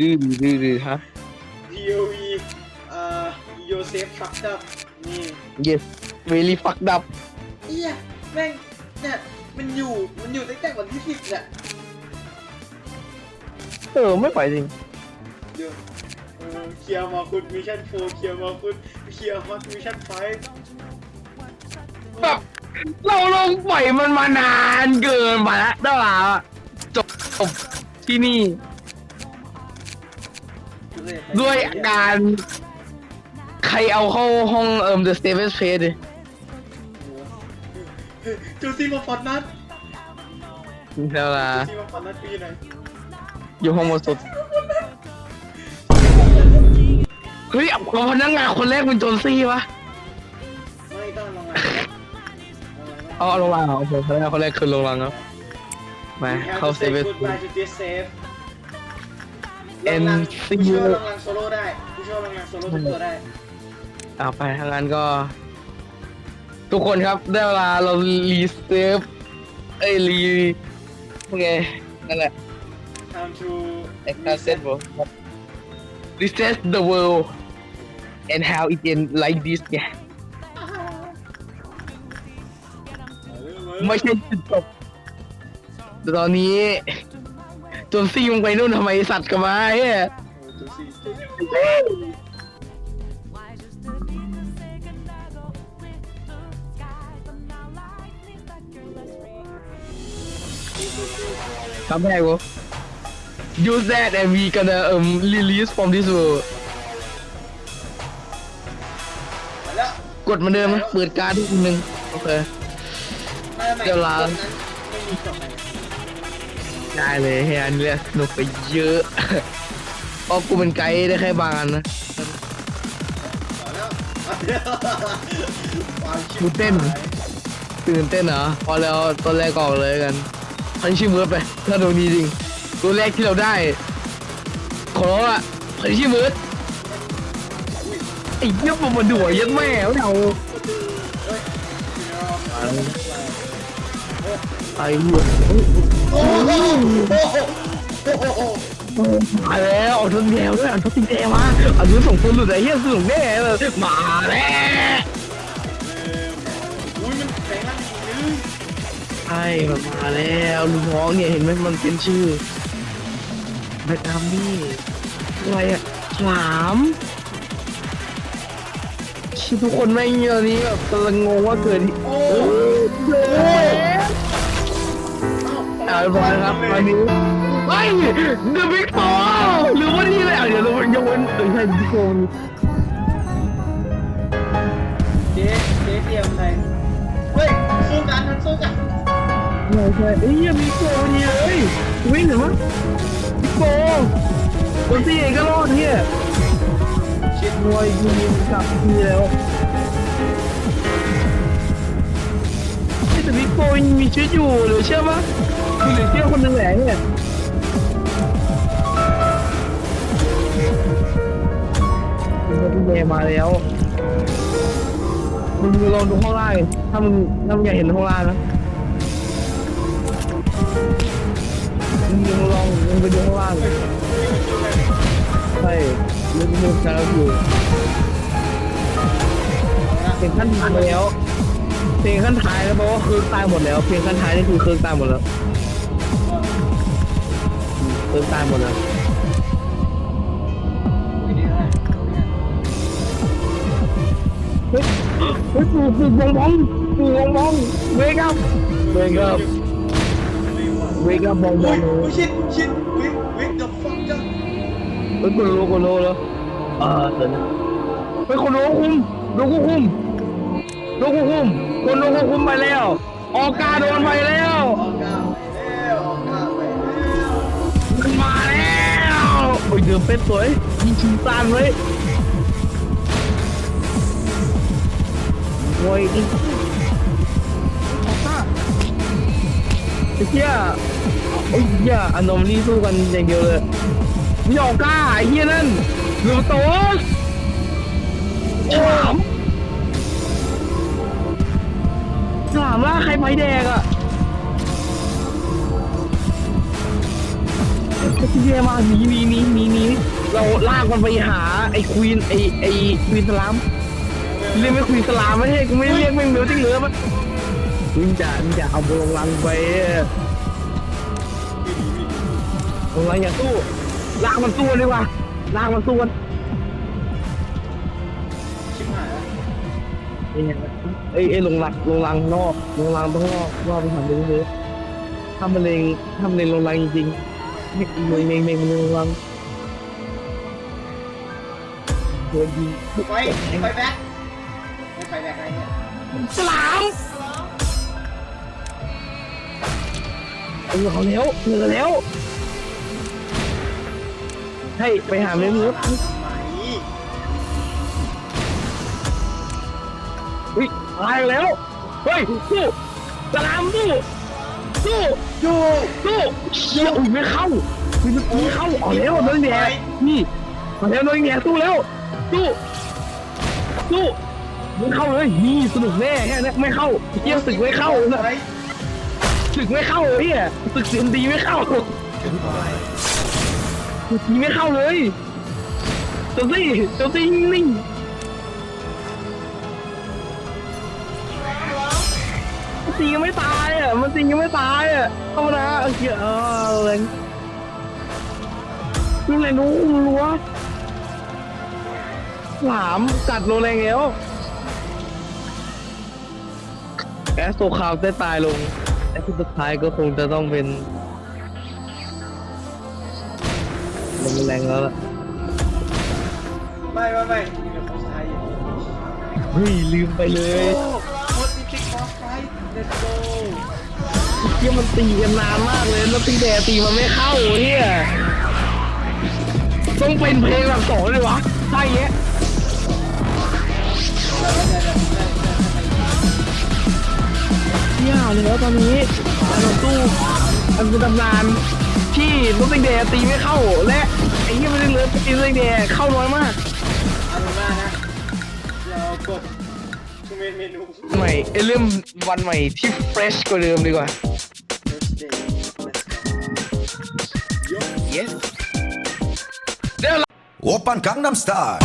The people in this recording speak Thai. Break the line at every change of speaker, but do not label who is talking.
ดื้อดื้อดื้อฮะ
POV เอ่อ Yosef fucked up นี่
yes very fucked up
เอี้ยแม่งเนี่ยมันอยู่มันอยู่ตั้งแต่วันที่สิบเนี่ย
เออไม่ไหวจริง
เดี๋ยวเออเคลียร์มาคุณมิชชั่นโฟเคลียร์มาคุณเคลียร์ฮอตมิชชั่นไฟ
แบบเราลงปล่อยมันมานานเกินไปแล้วได้ละจบจบที่นี่ ด้วยอาการใครเอาเข้าห้องเอิม The Safest Place ดิ
จูซี่มาฟอนนัท
ได้ละ
จูซี่มาฟอนนัทปีไหน
อยู่ห้องบนสุดเฮ้ยเอาพนักงานคนแรกเป็นโจนซี่วะ
ไม่ต้องลงมา
เอาเอาลงรางเหรอโอเคคนแรกคนแรกคือลงรางครับมาเข้าเซเว่น
กูดบายจู เจสเซฟ
And
กู
see
เชื่
you
อลงรังโซโล่ได้กูเชื่อลงรังโซโล่ทุกตัวได้
เอาไปทางนั้นก็ ทุกคนครับได้เวลาเรารีเซฟเอ้ยรีโอเคนั่นแหละ
time to
extra set bro reset the world and how it end like this ไงไม่ใช่จุดจบแต่ตอนนี้ จนซี่มึงไปนู่นทำไมสัตว์กันมาเฮ้ย
จูซี่
Why just to be the say goodbye go with the sky but now life seems like you're less free
Come back bro use that and we gonna um release from this world
มาแล้ว
กดเหมาเดิมนะเปิดการ์ดทีนึงโอเค
ไม่ไม่
เดี๋ยวลา
คนนั้นไม่มีจบไหน
ได้เลยเฮียอันนี้สนุกไปเยอะเพราะกูเป็นไกด์ได้แค่บางอันนะ
มาแล้วมาแล้วความชิบ
กูเต้น
หาย
ตื่นเต้นเหรอพอแล้วตอนแรกออกเลยกันพันชิมเวิร์ดไปถ้าโดนนี้จริงตัวแรกที่เราได้ ขอร้องอะพันชิมเวิร์ดไอ้เหี้ยมันมาด่วยยัดแม่ไม่เอา
เฮ้ยเดี๋ยว
ไอ้เหี้ย
โอ้โหโอ้โหโอ้โห
มาแล้วเอาทนแดวด้วยเอาทนสีแดงมาเอาดูส่งคนหลุดไอ้เหี้ยส่งแน่เลยมาแล้ว
อุ้ยมันแปลงร่างจริง
ใช่มันมาแล้วลุงน้องเนี่ยเห็นไหมมันเป็นชื่อแบกามี่อะไรอะฉลามทุกคนไม่เงตอนนี้แบบกำลังงงว่าเกิด
โอ้
ย อาไปบอยครับวันนี้ไอ้เดอะบิ๊กโฟหรือว่านี่แหละเดี๋ยวเราโยนเออใช่บิ๊กโฟ
เจ๊เจ๊เตรียมใครเฮ้ยสู้กันมันสู้กัน
ใช่ใช่เอ้ยยังบิ๊กนี่เลยวิ่งเหรอมั้งบิ๊กโฟคนที่เองก็รอดเนี่ย
ชิด
มวยยิงกลับทีแล้วไอ้แต่บิ๊กโฟยังมีชีวิตอยู่หรือเชื่อปะมี เหลือเชื่อคนหนึงแหละเนี่ยเป็นคนที่แย่มาแล้ว มึงลองดูข้างล่างถ้ามึงถ้ามึงอยากเห็นข้างล่างนะมึงลองมึงไปดูข้างล่างใช่มึงมึงจะอยู่เพลงขั้นท้ายแล้วเพลงขั้นท้ายแล้วเพราะว่าคือตายหมดแล้ว เพลงขั้นท้ายนี่คือเครื่องตายหมดแล้ว เครื่องตายหมดแล้วเฮ้ยเฮ้ยปูปู่บองบองปู่บองบองเวกัพเวกัพเวกัพบองบ
โอ้
อยง
โอ้ยชิดชิดวิกวิกเดอะฟังจ้ะ
เฮ้ยคนรู้คนรู้แล้วอ่าเดี๋ยวนะเฮ้ยคนรู้คุมรู้คุมรู้คุมคนรู้คุมไปแล้ว ออกกาโดนไปแล้ว
ออ
โอ้ยเดือเป็ดสวยยิงชิงตานเลยโอ้ยนี่ไอ้เหี้ยโอ้เหี้ยอันนอมลี่สู้กันอย่างเดียวเลยมีออกก้าไอ้เหี้ยนั่นหรือโตสฉลามฉลามล่าใครไฟแดงอะ พี่เยมาหนีหนีหนีหนีหนีเราลากมันไปหาไอ้ควีนไอ้ไอ้ควีนสลามเรียกไม่ควีนสลามไม่ใช่กูไม่เรียกแม่งเนื้อที่เหลือมันมึงจะมึงจะเอาบอลลังไปบอลลังอย่าสู้ลากมันสู้ดีกว่าลากมันสู้กัน
ชิบหายแล้ว
ไอ้ยไอ้ไอ้ลงหลักลงลังนอกลงลังต้องนอกนอกไปทำเรื่อยๆถ้ามันเลงถ้ามันเลงลงลังจริงๆ ม่เมงมงเมงมงลงลังโดนยิง
ไฟไฟแบ็คไม่ไฟแบ็คอะไรเนี่ย
สลามเออเอาแล้วเหลือแล้ว ให้ไปหาเมมเนื้อ
ทำไม
เฮ้ยตายแล้ว เฮ้ยสู้สลามสู้สู้
ดู
สู้เชี่ยอุ้ยไม่เข้าอุ้ยไม่เข้าเอาแล้วน้องแดงนี่เอาแล้วน้องแดงสู้แล้วสู้สู้ไม่เข้าเลยนี่สนุกแน่แค่นี้ไม่เข้าเยี่ยศึกไม่เข้านะ
ไฟ
ศึกไม่เข้าเลยเนี่ยศึกเสียนดีไม่เข้าศึกดีไม่เข้าเลยเจ้าซี่เจ้าซี่นิ่ง มันตียังไม่ตายอะ มันตียังไม่ตายอะธรรมดาโอเคเออแรงดูแรงนู้รัวหลามกัดโรแรงแล้วแอสโซคาวได้ตายลงและที่สุดท้ายก็คงจะต้องเป็นลมแรงแล้วล่ะ
ไม่ไม่ไม่มีแต่เขาตายอยู่
เฮ้ยลืมไปเล
โอ้
ย ที่ยมันตีกันนานมากเลยแล้วตีแดดตีมันไม่เข้าเนี่ยต้องเป็นเพลงแบบสองเลยวะใช่เงี้ยเที่ยเลยแล้วตอนนี้การต่อสู้อันเป็นตำนานที่รถตีแดตีไม่เข้า และไอ้เหี้ยม่ได้เลือตีรถตีแดเข้าน้อยมาก
เอาเป็นว่านะเรากด เมนู
ใหม่เอเริ่มวันใหม่ที่เฟรชกว่าเดิมดีกว่า yes
Open Gangnam Style.